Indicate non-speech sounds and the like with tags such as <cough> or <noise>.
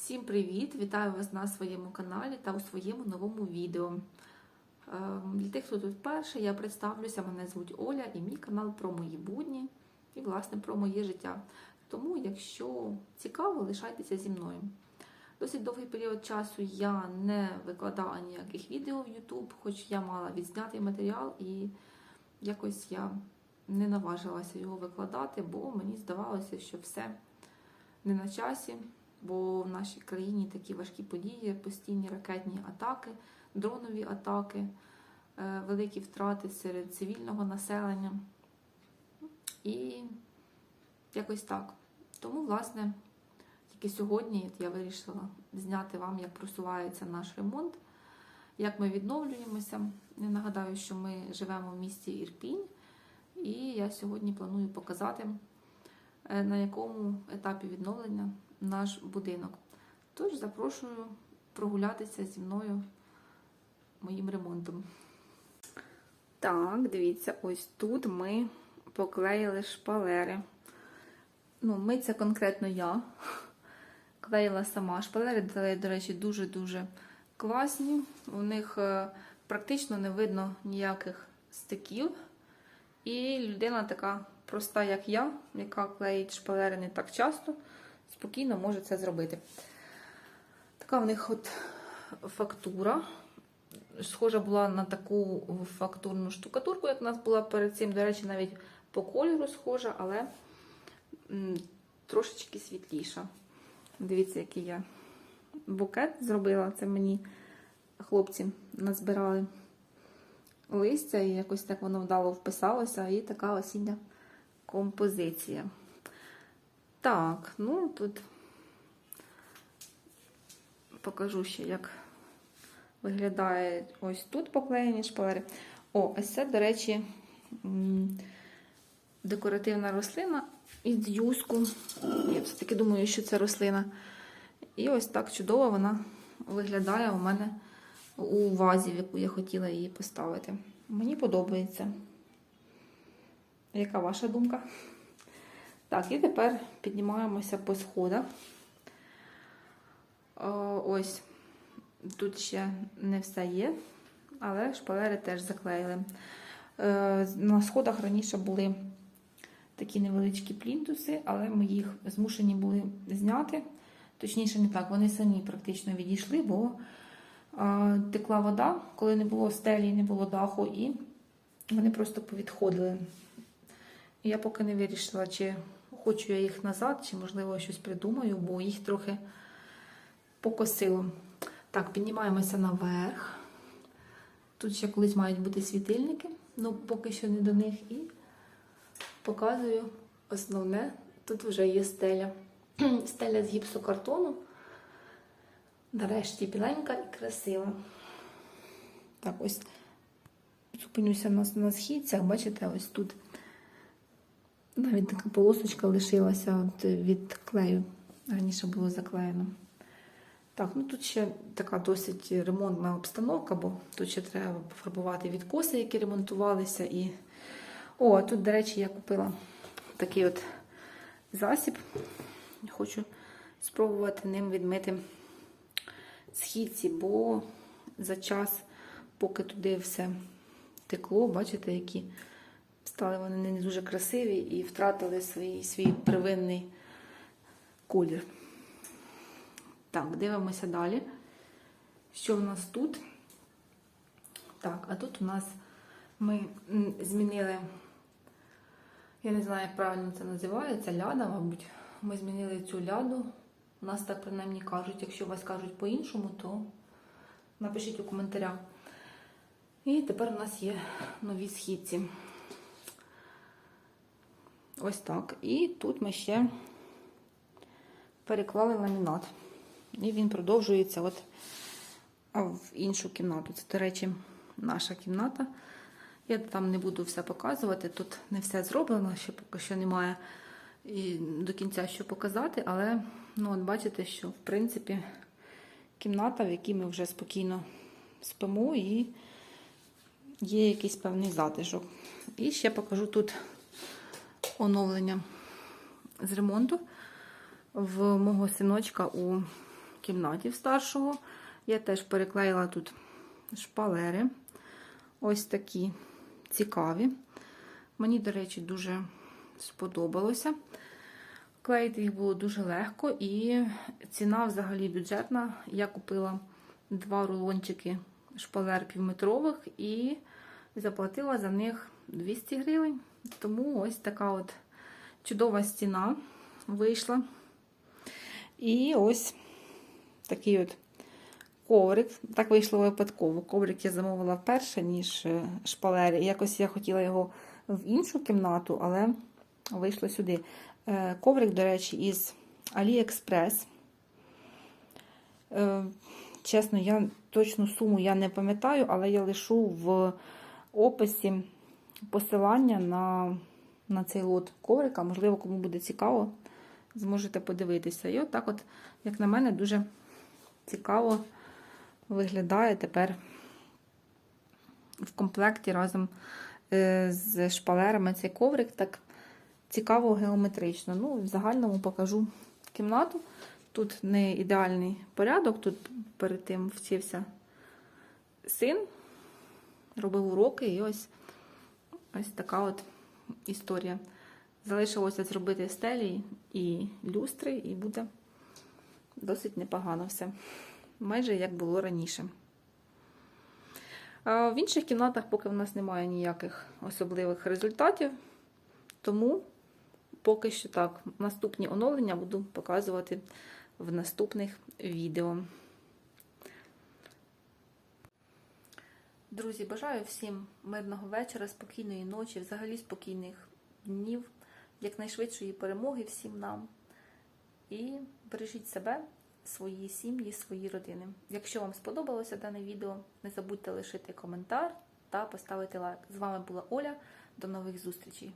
Всім привіт! Вітаю вас на своєму каналі та у своєму новому відео. Ем, Для тих, хто тут вперше, я представлюся, мене звуть Оля і мій канал про мої будні і, власне, про моє життя. Тому, якщо цікаво, лишайтеся зі мною. Досить довгий період часу я не викладала ніяких відео в YouTube, хоч я мала відзнятий матеріал, і якось я не наважилася його викладати, бо мені здавалося, що все не на часі, бо в нашій країні такі важкі події, постійні ракетні атаки, дронові атаки, е, великі втрати серед цивільного населення. І якось так. Тому, власне, тільки сьогодні я вирішила зняти вам, як просувається наш ремонт, як ми відновлюємося. Я нагадаю, що ми живемо в місті Ірпінь, і я сьогодні планую показати, е, на якому етапі відновлення наш будинок. Тож запрошую прогулятися зі мною моїм ремонтом. Так, дивіться, ось тут ми поклеїли шпалери. Ну, ми це конкретно я. Клеїла сама. Шпалери, до речі, дуже-дуже класні. У них е, практично не видно ніяких стиків. І людина така проста, як я, яка клеїть шпалери не так часто, спокійно може це зробити. Така в них от фактура. Схожа була на таку фактурну штукатурку, як у нас була перед цим. До речі, навіть по кольору схожа, але трошечки світліша. Дивіться, який я букет зробила. Це мені хлопці назбирали листя, і якось так воно вдало вписалося, і така осіння композиція. Так, ну тут покажу ще, як виглядає ось тут поклеєні шпалери. О, ось це, до речі, декоративна рослина із юску. Я все-таки думаю, що це рослина. І ось так чудово вона виглядає у мене у вазі, в яку я хотіла її поставити. Мені подобається. Яка ваша думка? Так, і тепер піднімаємося по сходах. Ось тут ще не все є, але шпалери теж заклеїли. Е, На сходах раніше були такі невеличкі плінтуси, але ми їх змушені були зняти. Точніше, не так, вони самі практично відійшли, бо текла вода, коли не було стелі, не було даху, і вони просто повідходили. Я поки не вирішила, чи хочу я їх назад, чи, можливо, щось придумаю, бо їх трохи покосило. Так, піднімаємося наверх. Тут ще колись мають бути світильники, ну поки що не до них. І показую основне. Тут вже є стеля. <clears throat> Стеля з гіпсокартону. Нарешті біленька і красива. Так, ось зупинюся на, на східцях, бачите, ось тут навіть така полосочка лишилася від клею. Раніше було заклеєно. Так, ну тут ще така досить ремонтна обстановка, бо тут ще треба пофарбувати відкоси, які ремонтувалися. І... О, тут, до речі, я купила такий от засіб. Хочу спробувати ним відмити східці, бо за час, поки туди все текло, бачите, які стали вони не дуже красиві і втратили свій, свій первинний колір. Так, дивимося далі. Що в нас тут? Так, а тут у нас ми змінили, я не знаю, як правильно це називається, ляда, мабуть. Ми змінили цю ляду. У нас так принаймні кажуть. Якщо вас кажуть по-іншому, то напишіть у коментарях. І тепер у нас є нові східці. Ось так. І тут ми ще переклали ламінат. І він продовжується от в іншу кімнату. Це, до речі, наша кімната. Я там не буду все показувати. Тут не все зроблено, ще поки що немає і до кінця що показати, але ну, от бачите, що в принципі кімната, в якій ми вже спокійно спимо, і є якийсь певний затишок. І ще покажу тут оновлення з ремонту в мого синочка у кімнаті в старшого. Я теж переклеїла тут шпалери. Ось такі цікаві. Мені, до речі, дуже сподобалося. Клеїти їх було дуже легко і ціна взагалі бюджетна. Я купила два рулончики шпалер півметрових і заплатила за них 200 гривень. Тому ось така от чудова стіна вийшла. І ось такий от коврик. Так вийшло випадково. Коврик я замовила вперше, ніж е, шпалери. Якось я хотіла його в іншу кімнату, але вийшло сюди. Е, Коврик, до речі, із AliExpress. Е, Чесно, я точну суму я не пам'ятаю, але я лишу в описі посилання на, на цей лот коврика. Можливо, кому буде цікаво, зможете подивитися. І от так, от, як на мене, дуже цікаво виглядає тепер в комплекті разом е, з шпалерами цей коврик. Так цікаво геометрично. Ну, в загальному покажу кімнату. Тут не ідеальний порядок, тут перед тим вчився син, робив уроки, і ось ось така от історія. Залишилося зробити стелі і люстри, і буде досить непогано все. Майже як було раніше. В інших кімнатах поки в нас немає ніяких особливих результатів, тому поки що так, наступні оновлення буду показувати в наступних відео. Друзі, бажаю всім мирного вечора, спокійної ночі, взагалі спокійних днів, якнайшвидшої перемоги всім нам. І бережіть себе, свої сім'ї, свої родини. Якщо вам сподобалося дане відео, не забудьте лишити коментар та поставити лайк. З вами була Оля. До нових зустрічей!